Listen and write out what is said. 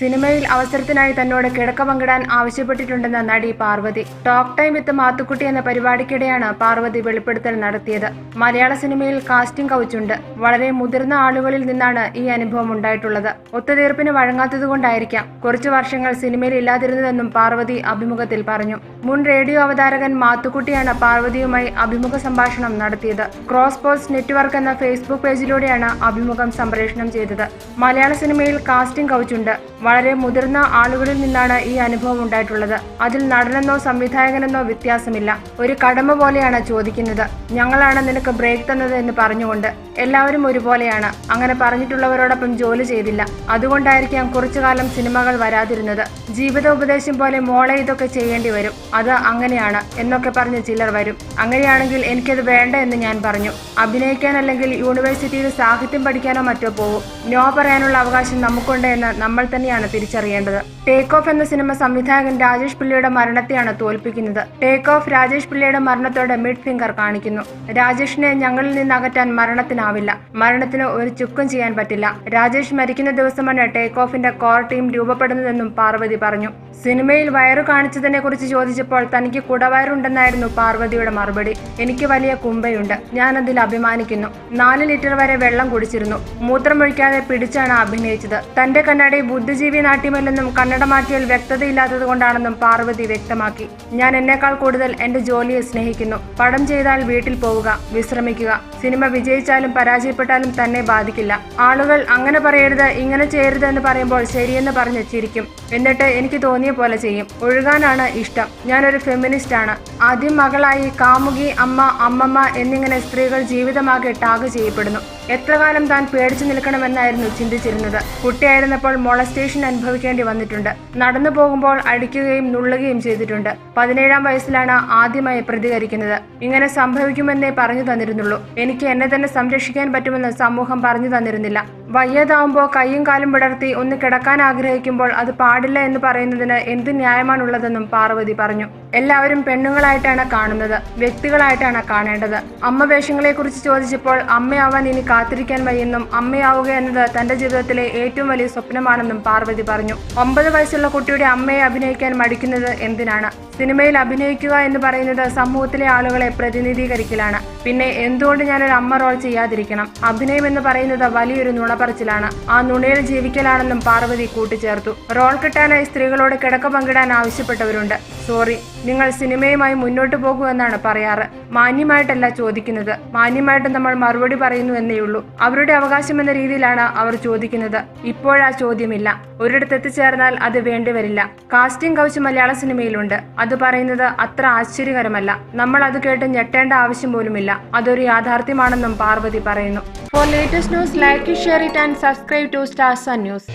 സിനിമയിൽ അവസരത്തിനായി തന്നോട് കിടക്ക പങ്കിടാൻ ആവശ്യപ്പെട്ടിട്ടുണ്ടെന്ന നടി Parvathi. Talk time with Mathukutty എന്ന പരിപാടിക്കിടെയാണ് പാർവതി വെളിപ്പെടുത്തൽ നടത്തിയത്. മലയാള സിനിമയിൽ കാസ്റ്റിംഗ് കൗച്ചുണ്ട് വളരെ മുതിർന്ന ആളുകളിൽ നിന്നാണ് ഈ അനുഭവം ഉണ്ടായിട്ടുള്ളത്. ഒത്തുതീർപ്പിന് വഴങ്ങാത്തതുകൊണ്ടായിരിക്കാം കുറച്ചു വർഷങ്ങൾ സിനിമയിൽ ഇല്ലാതിരുന്നതെന്നും പാർവതി അഭിമുഖത്തിൽ പറഞ്ഞു. മുൻ റേഡിയോ അവതാരകൻ മാത്തുക്കുട്ടിയാണ് പാർവതിയുമായി അഭിമുഖ സംഭാഷണം നടത്തിയത്. ക്രോസ് പോസ്റ്റ് നെറ്റ്വർക്ക് എന്ന ഫേസ്ബുക്ക് പേജിലൂടെയാണ് അഭിമുഖം സംപ്രേഷണം ചെയ്തത്. മലയാള സിനിമയിൽ കാസ്റ്റിംഗ് കൗച്ചുണ്ട് വളരെ മുതിർന്ന ആളുകളിൽ നിന്നാണ് ഈ അനുഭവം ഉണ്ടായിട്ടുള്ളത്. അതിൽ നടനെന്നോ സംവിധായകനെന്നോ വ്യത്യാസമില്ല. ഒരു കടമ പോലെയാണ് ചോദിക്കുന്നത്. ഞങ്ങളാണ് നിനക്ക് ബ്രേക്ക് തന്നത് എന്ന് പറഞ്ഞുകൊണ്ട് എല്ലാവരും ഒരുപോലെയാണ്. അങ്ങനെ പറഞ്ഞിട്ടുള്ളവരോടൊപ്പം ജോലി ചെയ്തില്ല. അതുകൊണ്ടായിരിക്കാം കുറച്ചു കാലം സിനിമകൾ വരാതിരുന്നത്. ജീവിത ഉപദേശം പോലെ മോളെ ഇതൊക്കെ ചെയ്യേണ്ടി വരും. അത് അങ്ങനെയാണ് എന്നൊക്കെ പറഞ്ഞ് ചിലർ വരും. അങ്ങനെയാണെങ്കിൽ എനിക്കത് വേണ്ട എന്ന് ഞാൻ പറഞ്ഞു. അഭിനയിക്കാൻ അല്ലെങ്കിൽ യൂണിവേഴ്സിറ്റിയിൽ സാഹിത്യം പഠിക്കാനോ മറ്റോ പോകും നോ പറയാനുള്ള അവകാശം നമുക്കുണ്ട് എന്ന് നമ്മൾ തന്നെയാണ് തിരിച്ചറിയേണ്ടത്. ടേക്ക് ഓഫ് എന്ന സിനിമ സംവിധായകൻ രാജേഷ് പിള്ളയുടെ മരണത്തെയാണ് തോൽപ്പിക്കുന്നത്. ടേക്ക് ഓഫ് രാജേഷ് പിള്ളയുടെ മരണത്തോടെ മിഡ് ഫിംഗർ കാണിക്കുന്നു. രാജേഷിനെ ഞങ്ങളിൽ നിന്ന് അകറ്റാൻ മരണത്തിനാവില്ല. മരണത്തിന് ഒരു ചുക്കും ചെയ്യാൻ പറ്റില്ല. രാജേഷ് മരിക്കുന്ന ദിവസമാണ് ടേക്ക് ഓഫിന്റെ കോർ ടീം രൂപപ്പെടുന്നതെന്നും പാർവതി പറഞ്ഞു. സിനിമയിൽ വയറു കാണിച്ചതിനെ കുറിച്ച് ചോദിച്ചപ്പോൾ തനിക്ക് കുടവയറുണ്ടെന്നായിരുന്നു പാർവതിയുടെ മറുപടി. എനിക്ക് വലിയ കുമ്പയുണ്ട്. ഞാൻ അതിൽ അഭിമാനിക്കുന്നു. നാല് ലിറ്റർ വരെ വെള്ളം കുടിച്ചിരുന്നു. മൂത്രമൊഴിക്കാതെ പിടിച്ചാണ് അഭിനയിച്ചത്. തന്റെ കണ്ണാടി ബുദ്ധിജീവി നാട്യമല്ലെന്നും കന്നഡ മാറ്റിയാൽ വ്യക്തതയില്ലാത്തത് കൊണ്ടാണെന്നും പാർവതി വ്യക്തമാക്കി. ഞാൻ എന്നേക്കാൾ കൂടുതൽ എന്റെ ജോലിയെ സ്നേഹിക്കുന്നു. പടം ചെയ്താൽ വീട്ടിൽ പോവുക വിശ്രമിക്കുക. സിനിമ വിജയിച്ചാലും പരാജയപ്പെട്ടാലും തന്നെ ബാധിക്കില്ല. ആളുകൾ അങ്ങനെ പറയരുത് ഇങ്ങനെ ചെയ്യരുത് എന്ന് പറയുമ്പോൾ ശരിയെന്ന് പറഞ്ഞ് ചിരിക്കും. എന്നിട്ട് എനിക്ക് തോന്നിയ പോലെ ചെയ്യും. ഒഴുകാനാണ് ഇഷ്ടം. ഞാനൊരു ഫെമിനിസ്റ്റ് ആണ്. ആദ്യം മകളായി കാമുകി അമ്മ അമ്മമ്മ എന്നിങ്ങനെ സ്ത്രീകൾ ജീവിതമാകെ ടാഗ് ചെയ്യപ്പെടുന്നു. എത്ര കാലം താൻ പേടിച്ചു നിൽക്കണമെന്നായിരുന്നു ചിന്തിച്ചിരുന്നത്. കുട്ടിയായിരുന്നപ്പോൾ മൊളസ്റ്റേഷൻ അനുഭവിക്കേണ്ടി വന്നിട്ടുണ്ട്. നടന്നു പോകുമ്പോൾ അടിക്കുകയും നുള്ളുകയും ചെയ്തിട്ടുണ്ട്. പതിനേഴാം വയസ്സിലാണ് ആദ്യമായി പ്രതികരിക്കുന്നത്. ഇങ്ങനെ സംഭവിക്കുമെന്നേ പറഞ്ഞു തന്നിരുന്നുള്ളൂ. എനിക്ക് എന്നെ തന്നെ സംരക്ഷിക്കാൻ പറ്റുമെന്ന് സമൂഹം പറഞ്ഞു തന്നിരുന്നില്ല. വയ്യതാവുമ്പോൾ കൈയും കാലും വിടർത്തി ഒന്ന് കിടക്കാൻ ആഗ്രഹിക്കുമ്പോൾ അത് പാടില്ല എന്ന് പറയുന്നതിന് എന്ത് ന്യായമാണുള്ളതെന്നും പാർവതി പറഞ്ഞു. എല്ലാവരും പെണ്ണുങ്ങളായിട്ടാണ് കാണുന്നത് വ്യക്തികളായിട്ടാണ് കാണേണ്ടത്. അമ്മ വേഷങ്ങളെ കുറിച്ച് ചോദിച്ചപ്പോൾ അമ്മയാവാൻ ഇനി കാത്തിരിക്കാൻ വയ്യെന്നും അമ്മയാവുക എന്നത് തന്റെ ജീവിതത്തിലെ ഏറ്റവും വലിയ സ്വപ്നമാണെന്നും പാർവതി പറഞ്ഞു. ഒമ്പത് വയസ്സുള്ള കുട്ടിയുടെ അമ്മയെ അഭിനയിക്കാൻ മടിക്കുന്നത് എന്തിനാണ്? സിനിമയിൽ അഭിനയിക്കുക എന്ന് പറയുന്നത് സമൂഹത്തിലെ ആളുകളെ പ്രതിനിധീകരിക്കലാണ്. പിന്നെ എന്തുകൊണ്ട് ഞാനൊരു അമ്മ റോൾ ചെയ്യാതിരിക്കണം? അഭിനയം എന്ന് പറയുന്നത് വലിയൊരു നുണപറച്ചിലാണ് ആ നുണയിൽ ജീവിക്കലാണെന്നും പാർവതി കൂട്ടിച്ചേർത്തു. റോൾ കിട്ടാനായി സ്ത്രീകളോട് കിടക്ക പങ്കിടാൻ ആവശ്യപ്പെട്ടവരുണ്ട്. സോറി. നിങ്ങൾ സിനിമയുമായി മുന്നോട്ട് പോകൂ എന്നാണ് പറയാറ്. മാന്യമായിട്ടല്ല ചോദിക്കുന്നത്. മാന്യമായിട്ട് നമ്മൾ മറുപടി പറയുന്നു എന്നേ ഉള്ളൂ. അവരുടെ അവകാശം എന്ന രീതിയിലാണ് അവർ ചോദിക്കുന്നത്. ഇപ്പോഴാ ചോദ്യമില്ല. ഒരിടത്ത് എത്തിച്ചേർന്നാൽ അത് വേണ്ടിവരില്ല. കാസ്റ്റിംഗ് കൗച്ച് മലയാള സിനിമയിലുണ്ട്. അത് പറയുന്നത് അത്ര ആശ്ചര്യകരമല്ല. നമ്മൾ അത് കേട്ട് ഞെട്ടേണ്ട ആവശ്യം പോലുമില്ല. അതൊരു യാഥാർത്ഥ്യമാണെന്നും പാർവതി പറയുന്നു. For latest news like share it and subscribe to stars news